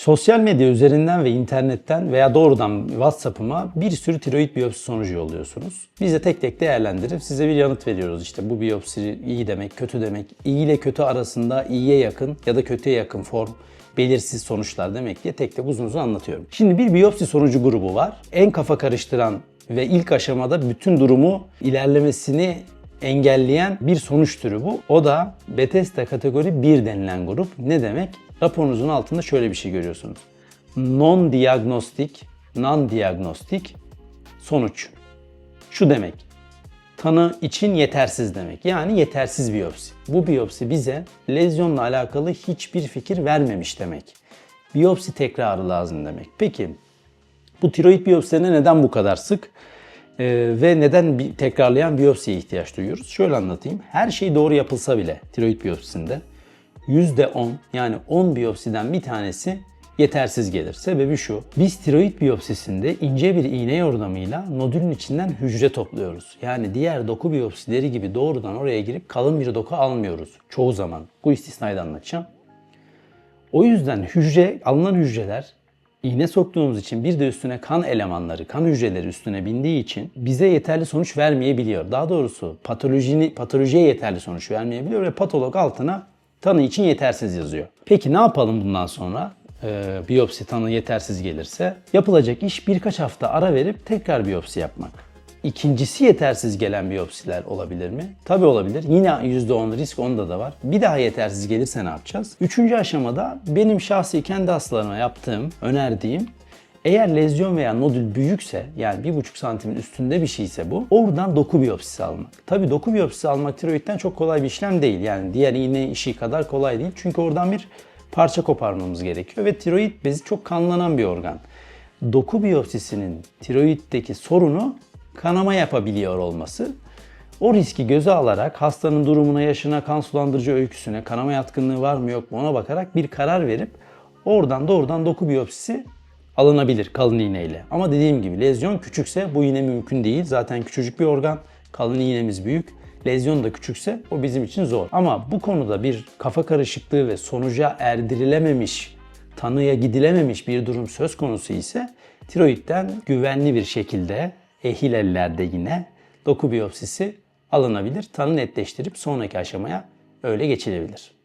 Sosyal medya üzerinden ve internetten veya doğrudan WhatsApp'ıma bir sürü tiroid biyopsi sonucu yolluyorsunuz. Biz de tek tek değerlendirip size bir yanıt veriyoruz. İşte bu biyopsi iyi demek, kötü demek. İyi ile kötü arasında iyiye yakın ya da kötüye yakın form belirsiz sonuçlar demek diye tek tek uzun uzun anlatıyorum. Şimdi bir biyopsi sonucu grubu var. En kafa karıştıran ve ilk aşamada bütün durumu ilerlemesini engelleyen bir sonuç türü bu. O da Bethesda kategori 1 denilen grup. Ne demek? Raporunuzun altında şöyle bir şey görüyorsunuz. Non-diagnostik, non-diagnostik sonuç. Şu demek. Tanı için yetersiz demek. Yani yetersiz biyopsi. Bu biyopsi bize lezyonla alakalı hiçbir fikir vermemiş demek. Biyopsi tekrarı lazım demek. Peki bu tiroid biyopsilerine neden bu kadar sık e, ve neden bir tekrarlayan biyopsiye ihtiyaç duyuyoruz? Şöyle anlatayım. Her şey doğru yapılsa bile tiroid biyopsisinde %10 yani 10 biyopsiden bir tanesi yetersiz gelir. Sebebi şu. Biz tiroid biyopsisinde ince bir iğne yordamıyla nodülün içinden hücre topluyoruz. Yani diğer doku biyopsileri gibi doğrudan oraya girip kalın bir doku almıyoruz. Çoğu zaman. Bu istisnayı da anlatacağım. O yüzden hücre, alınan hücreler iğne soktuğumuz için bir de üstüne kan elemanları, kan hücreleri üstüne bindiği için bize yeterli sonuç vermeyebiliyor. Daha doğrusu patolojini, patolojiye yeterli sonuç vermeyebiliyor ve patolog altına tanı için yetersiz yazıyor. Peki ne yapalım bundan sonra? Ee, biyopsi tanı yetersiz gelirse yapılacak iş birkaç hafta ara verip tekrar biyopsi yapmak. İkincisi yetersiz gelen biyopsiler olabilir mi? Tabii olabilir. Yine %10 risk onda da var. Bir daha yetersiz gelirse ne yapacağız? Üçüncü aşamada benim şahsi kendi hastalarıma yaptığım, önerdiğim eğer lezyon veya nodül büyükse yani 1,5 santimin üstünde bir şeyse bu oradan doku biyopsisi almak. Tabi doku biyopsisi almak tiroidden çok kolay bir işlem değil. Yani diğer iğne işi kadar kolay değil. Çünkü oradan bir parça koparmamız gerekiyor ve tiroid bezi çok kanlanan bir organ. Doku biyopsisinin tiroiddeki sorunu kanama yapabiliyor olması. O riski göze alarak hastanın durumuna, yaşına, kan sulandırıcı öyküsüne, kanama yatkınlığı var mı yok mu ona bakarak bir karar verip oradan doğrudan doku biyopsisi alınabilir kalın iğneyle. Ama dediğim gibi lezyon küçükse bu iğne mümkün değil. Zaten küçücük bir organ. Kalın iğnemiz büyük. Lezyon da küçükse o bizim için zor. Ama bu konuda bir kafa karışıklığı ve sonuca erdirilememiş, tanıya gidilememiş bir durum söz konusu ise tiroidden güvenli bir şekilde ehil ellerde yine doku biyopsisi alınabilir. Tanı netleştirip sonraki aşamaya öyle geçilebilir.